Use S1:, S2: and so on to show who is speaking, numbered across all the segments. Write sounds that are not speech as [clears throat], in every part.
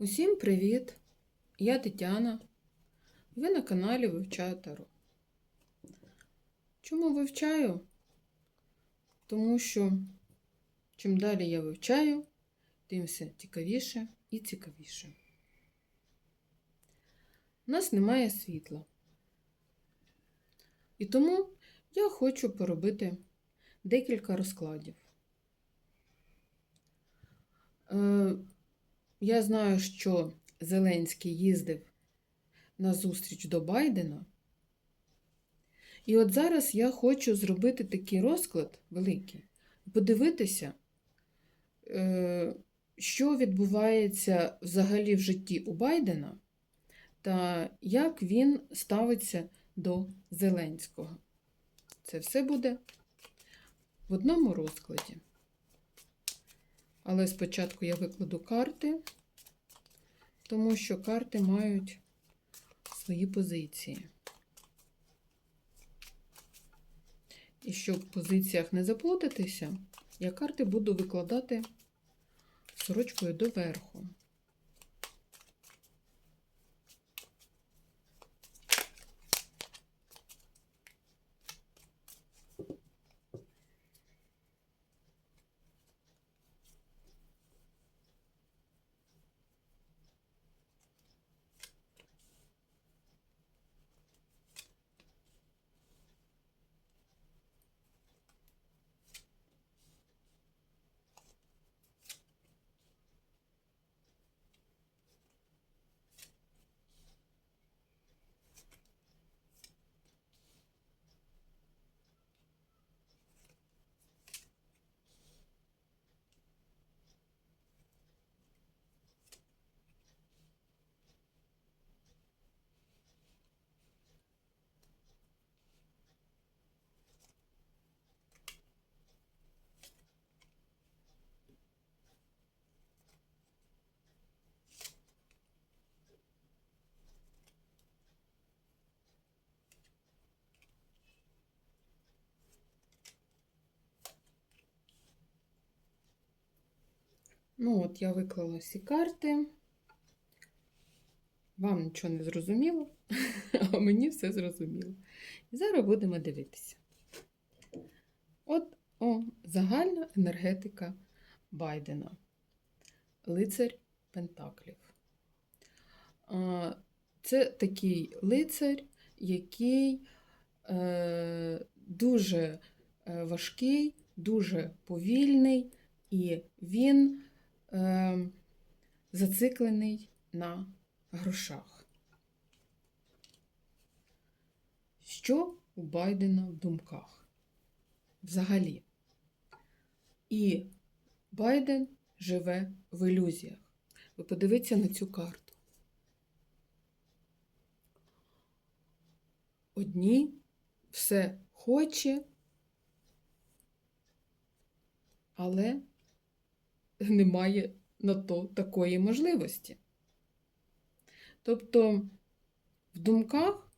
S1: Усім привіт! Я Тетяна. Ви на каналі Вивчаю Таро. Чому вивчаю? Тому що чим далі я вивчаю, тим все цікавіше і цікавіше. У нас немає світла. І тому я хочу поробити декілька розкладів. Я знаю, що Зеленський їздив на зустріч до Байдена. І от зараз я хочу зробити такий розклад великий, подивитися, е, що відбувається взагалі в житті у Байдена та як він ставиться до Зеленського. Це все буде в одному розкладі. Але спочатку я викладу карти, тому що карти мають свої позиції. І щоб в позиціях не заплутатися, я карти буду викладати сорочкою доверху. Ну, от я виклала всі карти. Вам нічого не зрозуміло, [laughs] а мені все зрозуміло. І зараз будемо дивитися. От о, загальна енергетика Байдена. Лицар Пентаклів. Це такий лицар, який е, дуже е, важкий, дуже повільний, і він е, зациклений на грошах. Що у Байдена в думках? Взагалі. І Байден живе в ілюзіях. Ви подивіться на цю карту. Одні все хоче, але [laughs] немає на то такої можливості. Тобто в думках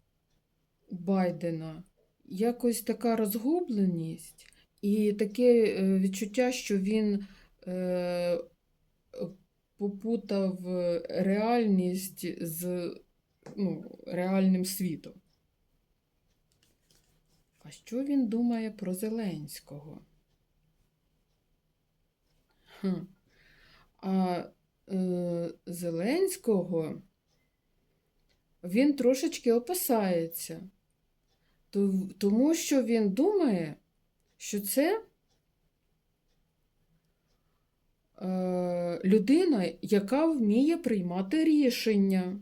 S1: Байдена якось така розгубленість і таке е, відчуття, що він е, попутав реальність з ну, реальним світом. А що він думає про Зеленського? А е, Зеленського він трошечки опасається, тому що він думає, що це е, людина, яка вміє приймати рішення.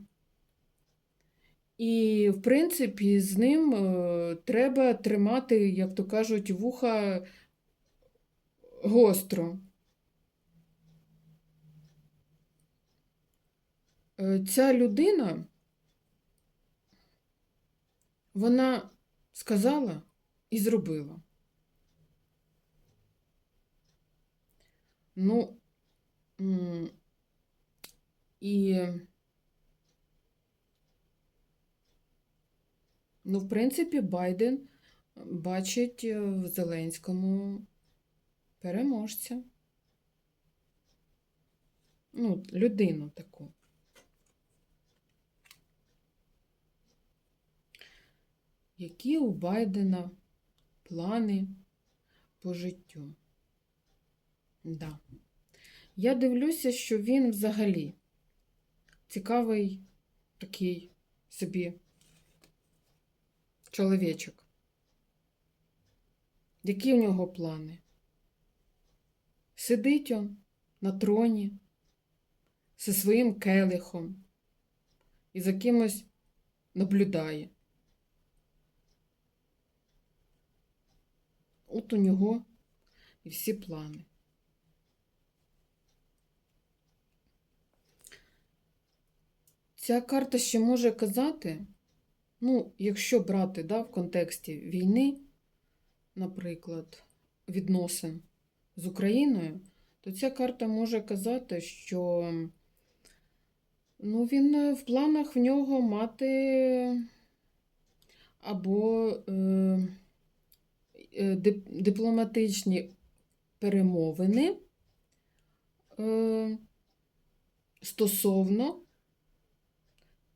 S1: І, в принципі, з ним е, треба тримати, як то кажуть, вуха гостро. Ця людина, вона сказала і зробила. Ну, і, ну, в принципі, Байден бачить е, в Зеленському переможця. Ну, людину таку. Які у Байдена плани по життю. Да. Я дивлюся, що він взагалі цікавий такий собі чоловічок. Які в нього плани? Сидить он на троні зі своїм келихом і за кимось наблюдає. От у нього і всі плани. Ця карта ще може казати, ну, якщо брати да, в контексті війни, наприклад, відносин з Україною, то ця карта може казати, що ну, він е, в планах в нього мати або е, дипломатичні перемовини е, стосовно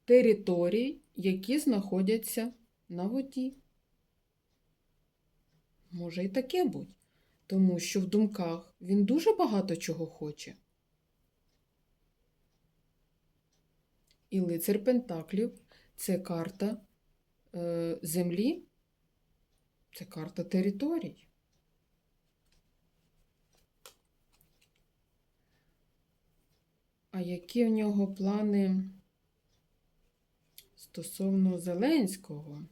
S1: територій, які знаходяться на воді. Може і таке бути, тому що в думках він дуже багато чого хоче. І лицар Пентаклів це карта е, землі, це карта територій. А які в нього плани стосовно Зеленського?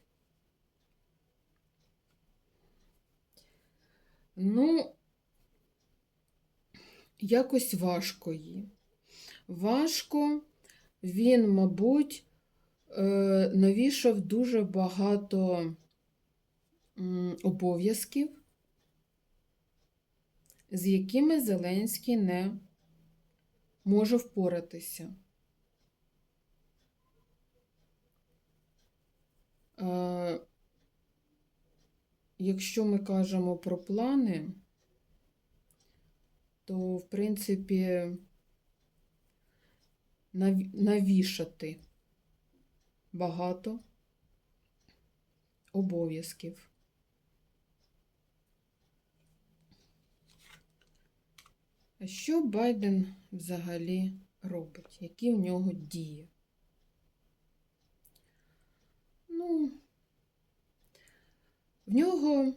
S1: Ну, якось важко їй. Важко він, мабуть, е, навішав дуже багато обов'язків, з якими Зеленський не може впоратися. Е, Якщо ми кажемо про плани, то, в принципі, нав- навішати багато обов'язків. А що Байден взагалі робить? Які в нього дії? Ну, в нього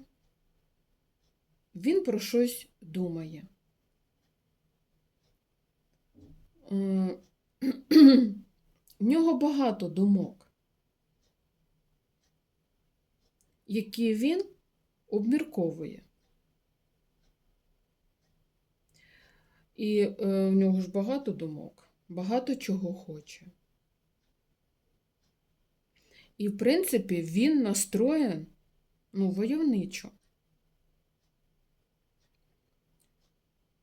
S1: він про щось думає. Е, [clears throat] В нього багато думок, які він обмірковує. І е, в нього ж багато думок, багато чого хоче. І, в принципі, він настроєн ну, войовничо.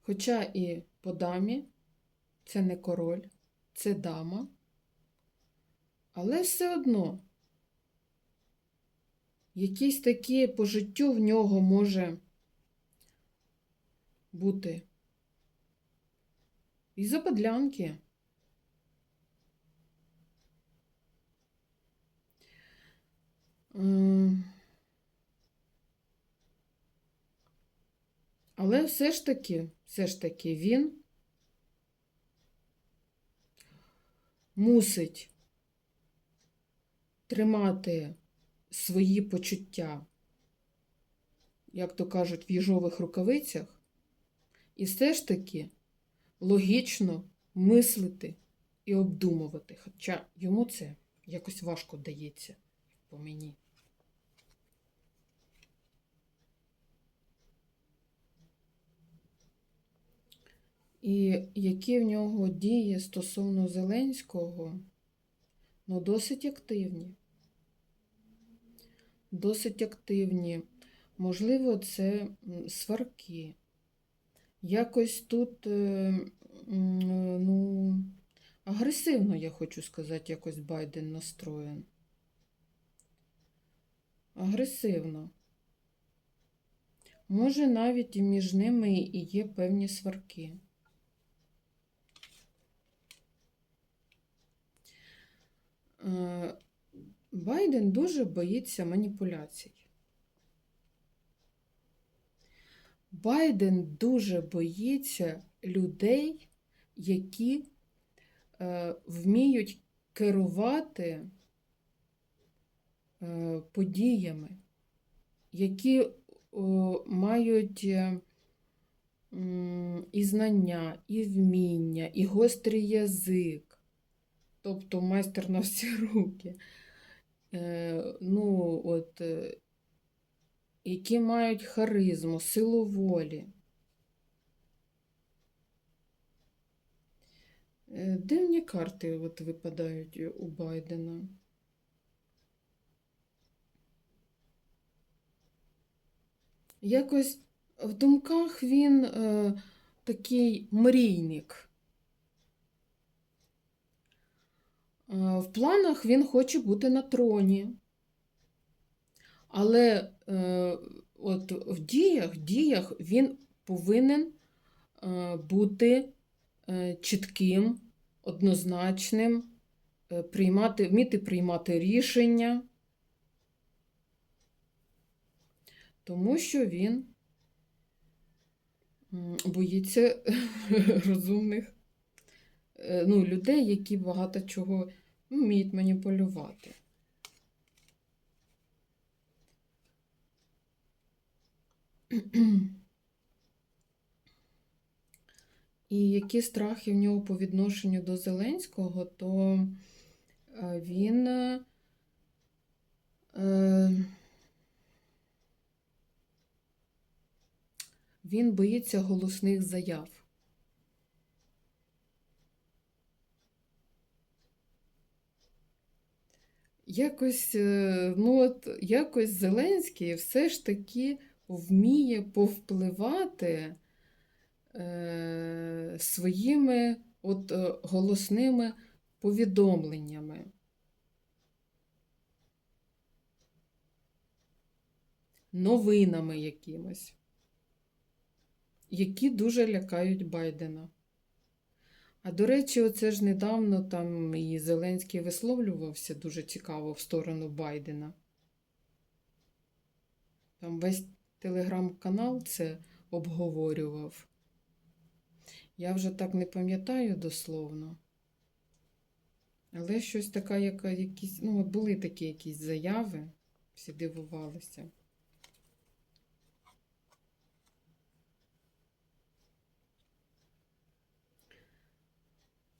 S1: Хоча і по дамі це не король, це дама, але все одно якісь такі по життю в нього може бути і западлянки. Ем, Але все ж таки, все ж таки він мусить тримати свої почуття, як то кажуть, в їжових рукавицях, і все ж таки логічно мислити і обдумувати. Хоча йому це якось важко дається по мені. І які в нього дії стосовно Зеленського, ну, досить активні. Досить активні. Можливо, це сварки. Якось тут, е, ну, агресивно, я хочу сказати, якось Байден настроєн. Агресивно. Може, навіть і між ними і є певні сварки. Е, Байден дуже боїться маніпуляцій. Байден дуже боїться людей, які е, вміють керувати е, подіями, які о, мають е, і знання, і вміння, і гострий язик, тобто майстер на всі руки. Е, ну, от, е, які мають харизму, силу волі. Е, Дивні карти от випадають у Байдена. Якось в думках він е, такий мрійник. Е, В планах він хоче бути на троні. Але е, от в діях, діях він повинен е, бути е, чітким, однозначним, е, приймати, вміти приймати рішення, тому що він боїться [laughs] розумних е, ну, людей, які багато чого вміють маніпулювати. І які страхи в нього по відношенню до Зеленського, то е, він е, він боїться голосних заяв. Якось, е, ну от, якось Зеленський все ж таки вміє повпливати е, своїми от, е, голосними повідомленнями. Новинами якимось, які дуже лякають Байдена. А до речі, оце ж недавно там і Зеленський висловлювався дуже цікаво в сторону Байдена. Там весь телеграм-канал це обговорював. Я вже так не пам'ятаю дословно. Але щось таке, яка, якісь, ну, от були такі якісь заяви, всі дивувалися.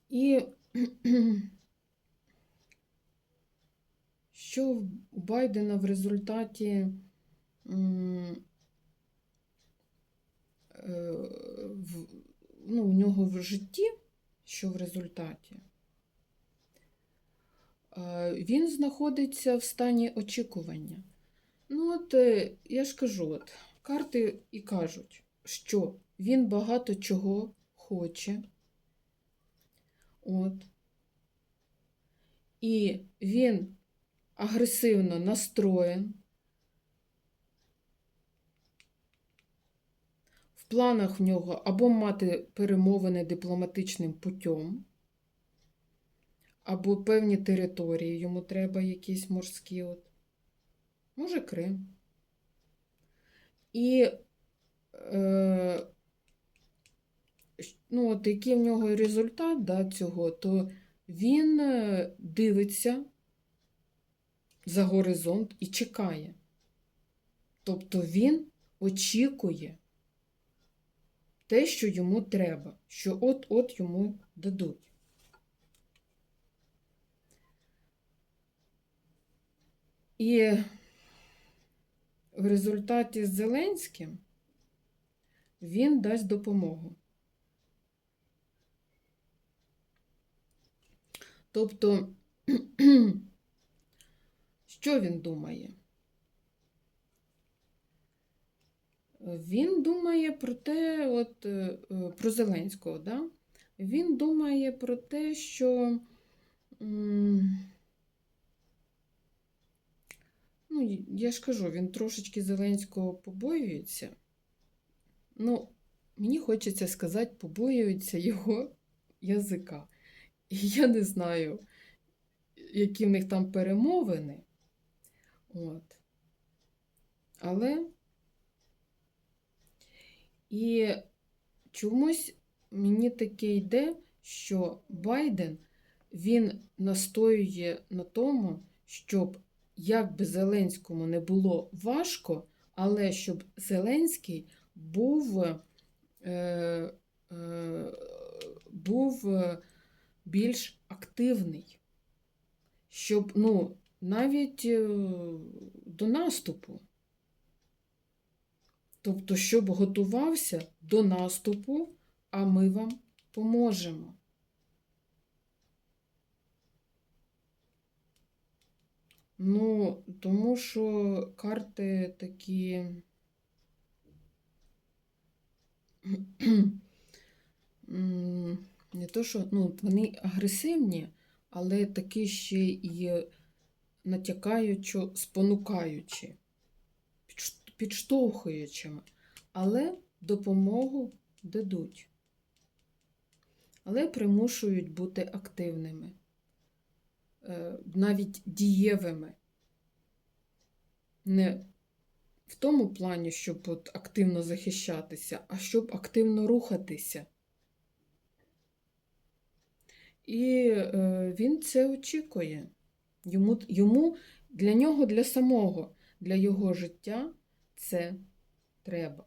S1: І [clears throat] що у Байдена в результаті в, ну, у нього в житті, що в результаті, Е, він знаходиться в стані очікування. Ну, от е, я ж кажу, от, карти і кажуть, що він багато чого хоче. От. І він агресивно настроєн. Планах в нього або мати перемовини дипломатичним путем, або певні території йому треба якісь морські, от. може Крим. І е, ну, от який в нього результат да, цього, то він е, дивиться за горизонт і чекає. Тобто він очікує те, що йому треба, що от-от йому дадуть. І в результаті з Зеленським він дасть допомогу. Тобто, [clears throat] що він думає? Він думає про те, от, е, е, про Зеленського, да? він думає про те, що ну, я ж кажу, він трошечки Зеленського побоюється. Ну, мені хочеться сказати, побоюється його язика. І я не знаю, які в них там перемовини. От. Але і чомусь мені таке йде, що Байден він настоює на тому, щоб як би Зеленському не було важко, але щоб Зеленський був, е, е, був е, більш активний, щоб ну, навіть е, до наступу. Тобто, щоб готувався до наступу, а ми вам поможемо. Ну, тому що карти такі. [clears throat] Не то, що ну, вони агресивні, але такі ще і натякаючи, спонукаючи, підштовхуючими, але допомогу дадуть. Але примушують бути активними, е, навіть дієвими. Не в тому плані, щоб от активно захищатися, а щоб активно рухатися. І е, він це очікує. Йому, йому, для нього, для самого, для його життя це треба.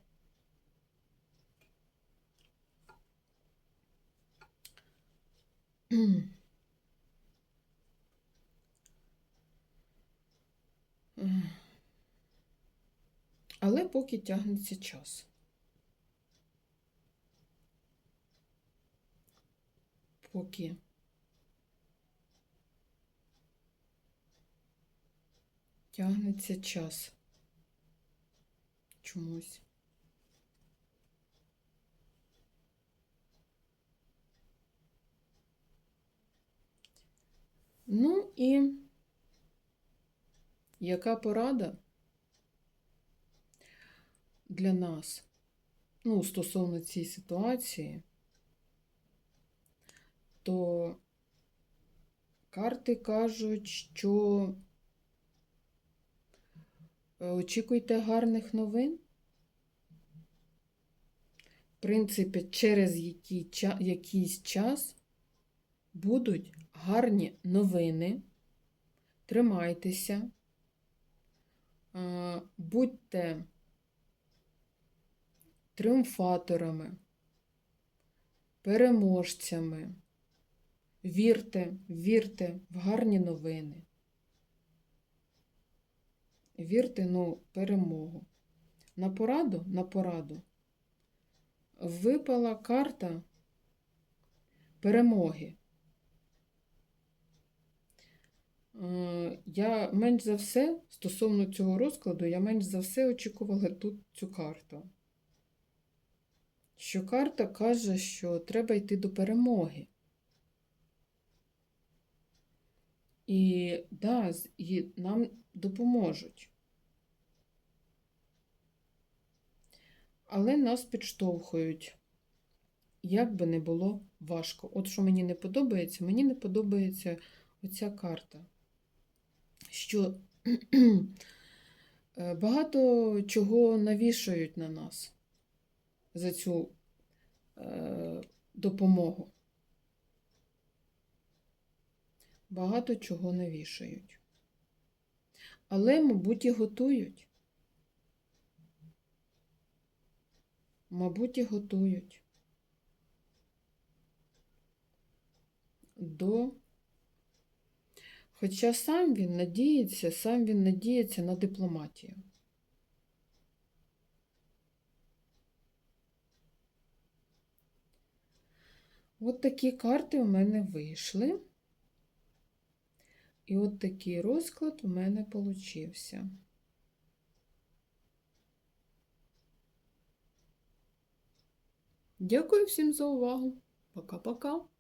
S1: Але поки тягнеться час. Поки тягнеться час чомусь. Ну і яка порада для нас, ну, стосовно цієї ситуації, то карти кажуть, що очікуйте гарних новин. В принципі, через який, якийсь час будуть гарні новини. Тримайтеся, е, будьте тріумфаторами, переможцями. Вірте, вірте в гарні новини. Вірте, ну, перемогу. На пораду, на пораду випала карта перемоги. Е, Я менш за все, стосовно цього розкладу, я менш за все очікувала тут цю карту. Що карта каже, що треба йти до перемоги. І да, і нам допоможуть. Але нас підштовхують, як би не було важко. От що мені не подобається, мені не подобається оця карта. Що [clears throat] е, багато чого навішають на нас за цю е, допомогу. Багато чого навішають. Але, мабуть, і готують. Мабуть, і готують до. Хоча сам він надіється, сам він надіється на дипломатію. От такі карти у мене вийшли. І от такий розклад у мене получився. Дякую всім за увагу. Пока-пока.